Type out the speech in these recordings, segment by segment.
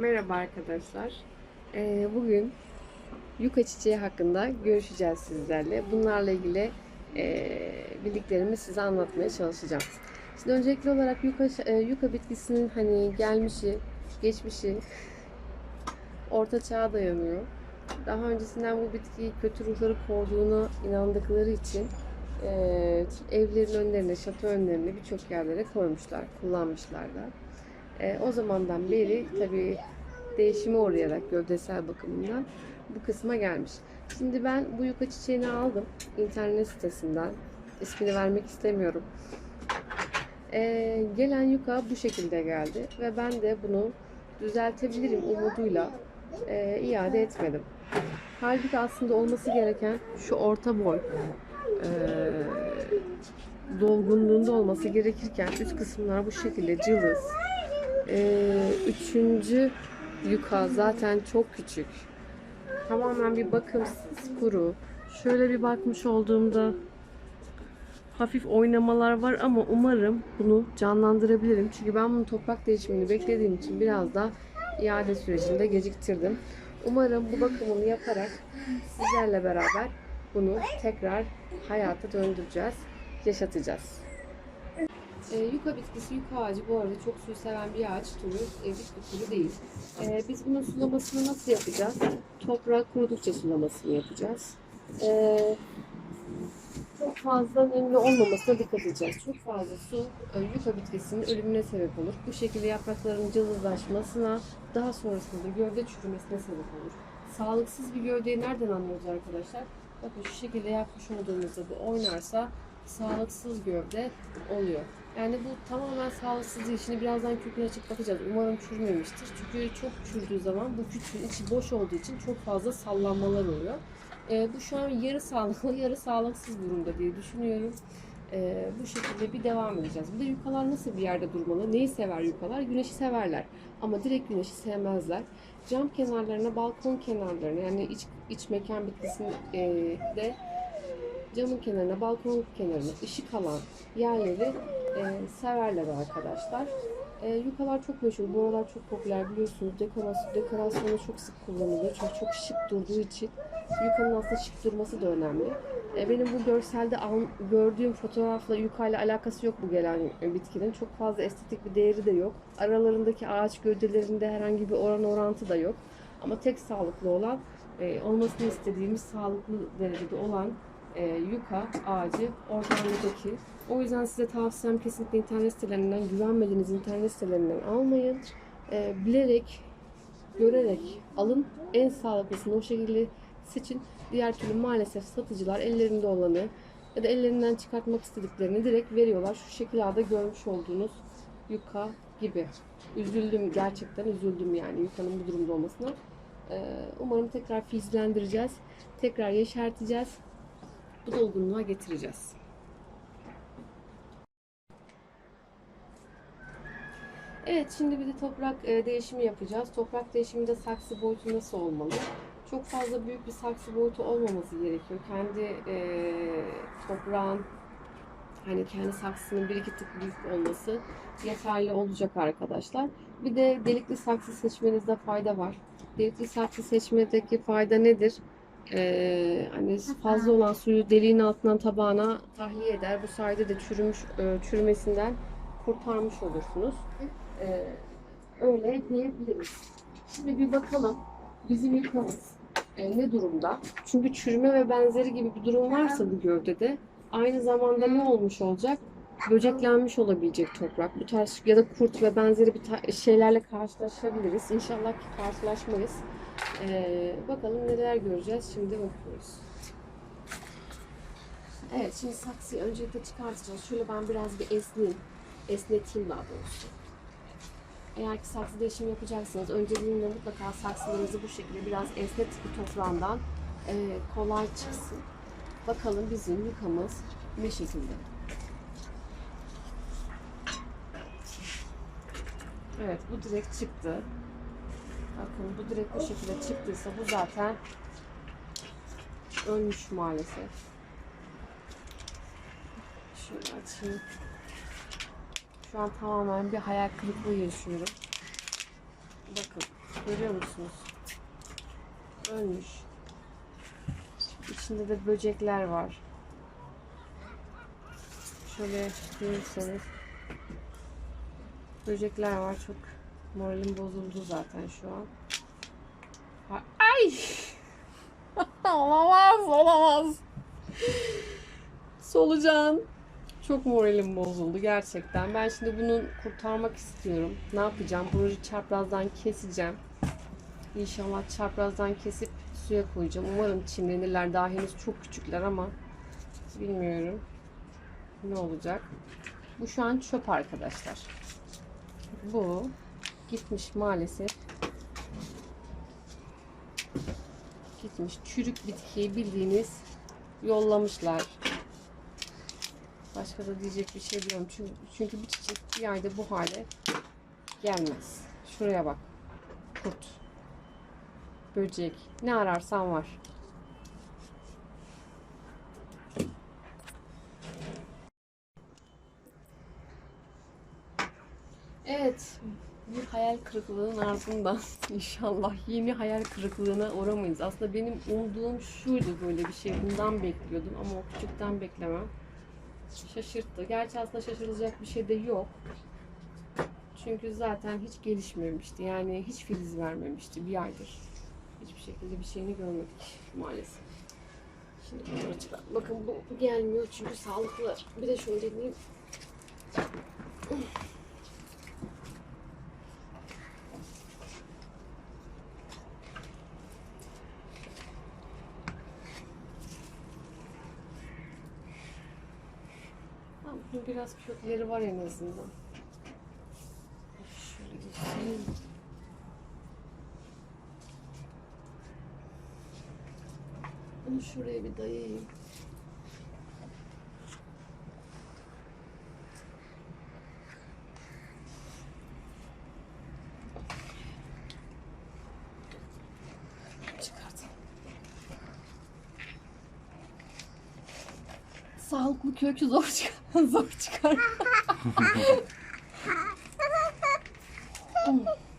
Merhaba arkadaşlar. Ee, bugün yuka çiçeği hakkında görüşeceğiz sizlerle. Bunlarla ilgili e, bildiklerimi size anlatmaya çalışacağım. Şimdi öncelikli olarak yuka, e, yuka bitkisinin hani gelmişi, geçmişi orta çağa dayanıyor. Daha öncesinden bu bitkiyi kötü ruhları kovduğuna inandıkları için e, evlerin önlerine, şato önlerine birçok yerlere koymuşlar, kullanmışlar da. E, o zamandan beri tabii değişime uğrayarak gövdesel bakımından bu kısma gelmiş. Şimdi ben bu yuka çiçeğini aldım internet sitesinden. İsmini vermek istemiyorum. E, gelen yuka bu şekilde geldi ve ben de bunu düzeltebilirim umuduyla e, iade etmedim. Halbuki aslında olması gereken şu orta boy e, dolgunluğunda olması gerekirken üst kısımlar bu şekilde cılız. Ee, üçüncü yuka zaten çok küçük. Tamamen bir bakımsız, kuru. Şöyle bir bakmış olduğumda hafif oynamalar var ama umarım bunu canlandırabilirim. Çünkü ben bunun toprak değişimini beklediğim için biraz da iade sürecinde geciktirdim. Umarım bu bakımını yaparak sizlerle beraber bunu tekrar hayata döndüreceğiz, yaşatacağız. E, yuka bitkisi, yuka ağacı bu arada çok suyu seven bir ağaç türü, e, bitki türü değil. E, biz bunun sulamasını nasıl yapacağız? Toprak kurudukça sulamasını yapacağız. E, çok fazla nemli olmamasına dikkat edeceğiz. Çok fazla su e, yuka bitkisinin ölümüne sebep olur. Bu şekilde yaprakların cılızlaşmasına, daha sonrasında da gövde çürümesine sebep olur. Sağlıksız bir gövdeyi nereden anlıyoruz arkadaşlar? Bakın şu şekilde yapmış olduğumuzda bu oynarsa sağlıksız gövde oluyor. Yani bu tamamen sağlıksız değil. Şimdi birazdan köküne açıp bakacağız. Umarım çürümemiştir. Çünkü çok çürdüğü zaman bu küçüğün içi boş olduğu için çok fazla sallanmalar oluyor. Ee, bu şu an yarı sağlıklı, yarı sağlıksız durumda diye düşünüyorum. Ee, bu şekilde bir devam edeceğiz. Bir de yukalar nasıl bir yerde durmalı? Neyi sever yukalar? Güneşi severler. Ama direkt güneşi sevmezler. Cam kenarlarına, balkon kenarlarına yani iç, iç mekan bitkisinde e, de camın kenarına, balkon kenarına ışık alan yerleri e, severler arkadaşlar. E, yukalar çok meşhur. Bu aralar çok popüler biliyorsunuz. Dekorasyon, dekorasyonu çok sık kullanılıyor. Çünkü çok şık durduğu için yukanın aslında şık durması da önemli. E, benim bu görselde al, gördüğüm fotoğrafla yukayla alakası yok bu gelen e, bitkinin. Çok fazla estetik bir değeri de yok. Aralarındaki ağaç gövdelerinde herhangi bir oran orantı da yok. Ama tek sağlıklı olan, e, olmasını istediğimiz sağlıklı derecede olan e, yuka ağacı ortamdaki. O yüzden size tavsiyem kesinlikle internet sitelerinden, güvenmediğiniz internet sitelerinden almayın. E, bilerek, görerek alın. En sağlıklısını o şekilde seçin. Diğer türlü maalesef satıcılar ellerinde olanı ya da ellerinden çıkartmak istediklerini direkt veriyorlar. Şu şekillerde görmüş olduğunuz yuka gibi. Üzüldüm gerçekten üzüldüm yani yukanın bu durumda olmasına. E, umarım tekrar filizlendireceğiz. Tekrar yeşerteceğiz bu dolgunluğa getireceğiz. Evet şimdi bir de toprak e, değişimi yapacağız. Toprak değişiminde saksı boyutu nasıl olmalı? Çok fazla büyük bir saksı boyutu olmaması gerekiyor. Kendi e, toprağın hani kendi saksının bir iki tık büyük olması yeterli olacak arkadaşlar. Bir de delikli saksı seçmenizde fayda var. Delikli saksı seçmedeki fayda nedir? Ee, hani fazla olan suyu deliğin altından tabağına tahliye eder. Bu sayede de çürümüş e, çürümesinden kurtarmış olursunuz. Ee, öyle diyebiliriz. Şimdi bir bakalım bizim yukamız e, ne durumda? Çünkü çürüme ve benzeri gibi bir durum varsa bu gövdede aynı zamanda ne olmuş olacak? Böceklenmiş olabilecek toprak. Bu tarz ya da kurt ve benzeri bir şeylerle karşılaşabiliriz. İnşallah ki karşılaşmayız. Ee, bakalım neler göreceğiz. Şimdi bakıyoruz. Evet şimdi saksıyı öncelikle çıkartacağız. Şöyle ben biraz bir esneyeyim. Esneteyim daha doğrusu. Eğer ki saksı değişimi yapacaksanız önceliğinde mutlaka saksılarınızı bu şekilde biraz esnet bir toprağından e, kolay çıksın. Bakalım bizim yukamız ne şekilde. Evet bu direkt çıktı. Bakın bu direkt bu şekilde çıktıysa bu zaten ölmüş maalesef. Şöyle açayım. Şu an tamamen bir hayal kırıklığı yaşıyorum. Bakın. Görüyor musunuz? Ölmüş. İçinde de böcekler var. Şöyle görürseniz böcekler var. Çok moralim bozuldu zaten şu an. Ay! olamaz, olamaz. Solucan. Çok moralim bozuldu gerçekten. Ben şimdi bunu kurtarmak istiyorum. Ne yapacağım? Bunu çaprazdan keseceğim. İnşallah çaprazdan kesip suya koyacağım. Umarım çimlenirler. Daha henüz çok küçükler ama bilmiyorum ne olacak. Bu şu an çöp arkadaşlar. Bu gitmiş maalesef. Gitmiş çürük bitkiyi bildiğiniz yollamışlar. Başka da diyecek bir şey diyorum. Çünkü, çünkü bir çiçek bir ayda bu hale gelmez. Şuraya bak. Kurt. Böcek. Ne ararsan var. Evet. Bir hayal kırıklığının ardından inşallah yeni hayal kırıklığına uğramayız. Aslında benim umduğum şuydu böyle bir şey. Bundan bekliyordum ama o küçükten beklemem şaşırttı. Gerçi aslında şaşırılacak bir şey de yok. Çünkü zaten hiç gelişmemişti. Yani hiç filiz vermemişti bir aydır. Hiçbir şekilde bir şeyini görmedik maalesef. Şimdi bunları çıkar. Bakın bu gelmiyor çünkü sağlıklı. Bir de şunu deneyeyim. Biraz kökleri var en azından. Şöyle geçeyim. Bunu şuraya bir dayayayım. Kökü zor çıkar. zor çıkar.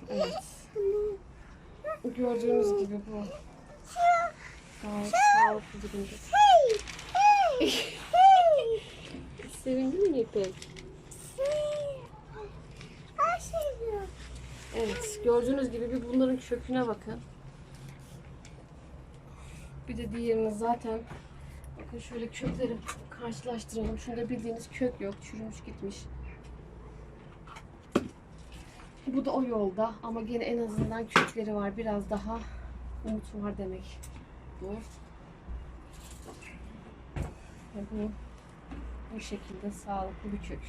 evet. Gördüğünüz gibi bu. Gayet sağlıklı durumda. Sevindin mi İpek? Evet, gördüğünüz gibi bir bunların köküne bakın. Bir de diğerini zaten bakın şöyle kökleri karşılaştıralım. Şunda bildiğiniz kök yok, çürümüş gitmiş. Bu da o yolda ama gene en azından kökleri var. Biraz daha umut var demek bu. Ve bu bu şekilde sağlıklı bir kök.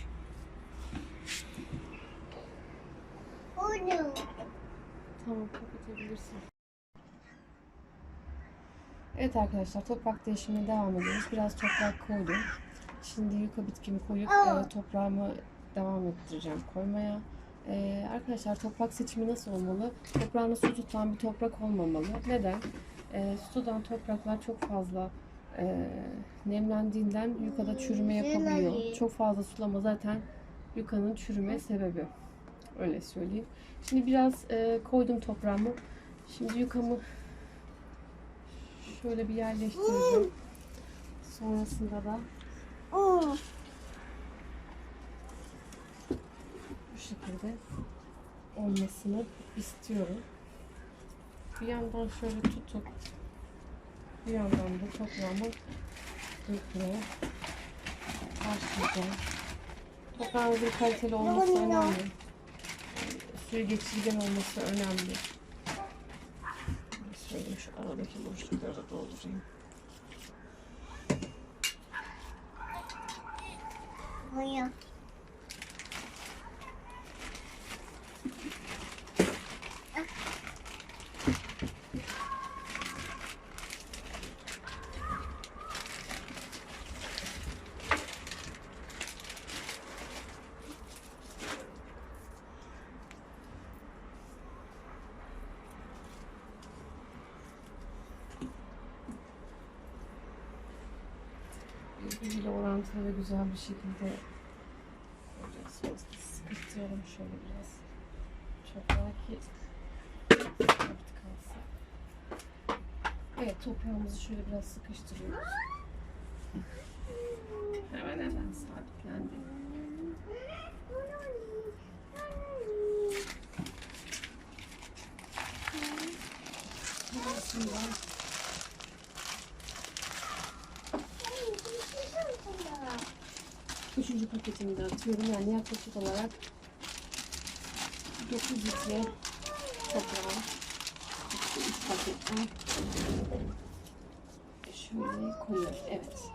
Tamam kapatabilirsin. Evet arkadaşlar toprak değişimine devam ediyoruz. Biraz toprak koydum. Şimdi yuka bitkimi koyup e, toprağımı devam ettireceğim koymaya. E, arkadaşlar toprak seçimi nasıl olmalı? Toprağını su tutan bir toprak olmamalı. Neden? E, su tutan topraklar çok fazla e, nemlendiğinden yukada çürüme yapabiliyor. Çok fazla sulama zaten yukanın çürüme sebebi. Öyle söyleyeyim. Şimdi biraz e, koydum toprağımı. Şimdi yukamı şöyle bir yerleştireceğim. Sonrasında da bu şekilde olmasını istiyorum. Bir yandan şöyle tutup bir yandan da toprağımı dökmeye başlayacağım. Toprağınızın kaliteli olması önemli. Suyu geçirgen olması önemli. eu a nossa luz de Deus a todos, sim. Olha. Şöyle güzel bir şekilde sıkıştıralım şöyle biraz. Çok belki sabit kalsın. Evet toprağımızı şöyle biraz sıkıştırıyoruz. Hemen hemen sabitlendi. Burasından üçüncü paketimi de atıyorum. Yani yaklaşık olarak 9 litre toprağım. İşte 3 paketten şöyle koyuyorum. Evet.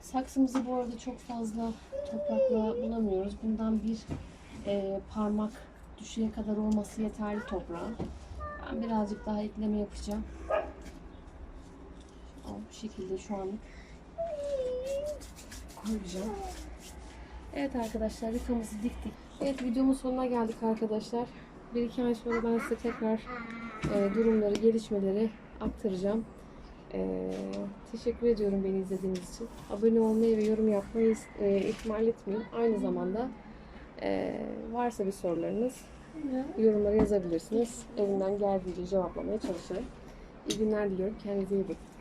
Saksımızı bu arada çok fazla toprakla bulamıyoruz. Bundan bir e, parmak düşüye kadar olması yeterli toprağa. Ben birazcık daha ekleme yapacağım. Bu şekilde şu anlık koyacağım. Evet arkadaşlar yukamızı diktik. Evet videomun sonuna geldik arkadaşlar. Bir iki ay sonra ben size tekrar e, durumları, gelişmeleri aktaracağım. E, teşekkür ediyorum beni izlediğiniz için. Abone olmayı ve yorum yapmayı e, ihmal etmeyin. Aynı zamanda e, varsa bir sorularınız yorumlara yazabilirsiniz. Elimden geldiğince cevaplamaya çalışırım. İyi günler diliyorum. Kendinize iyi bakın.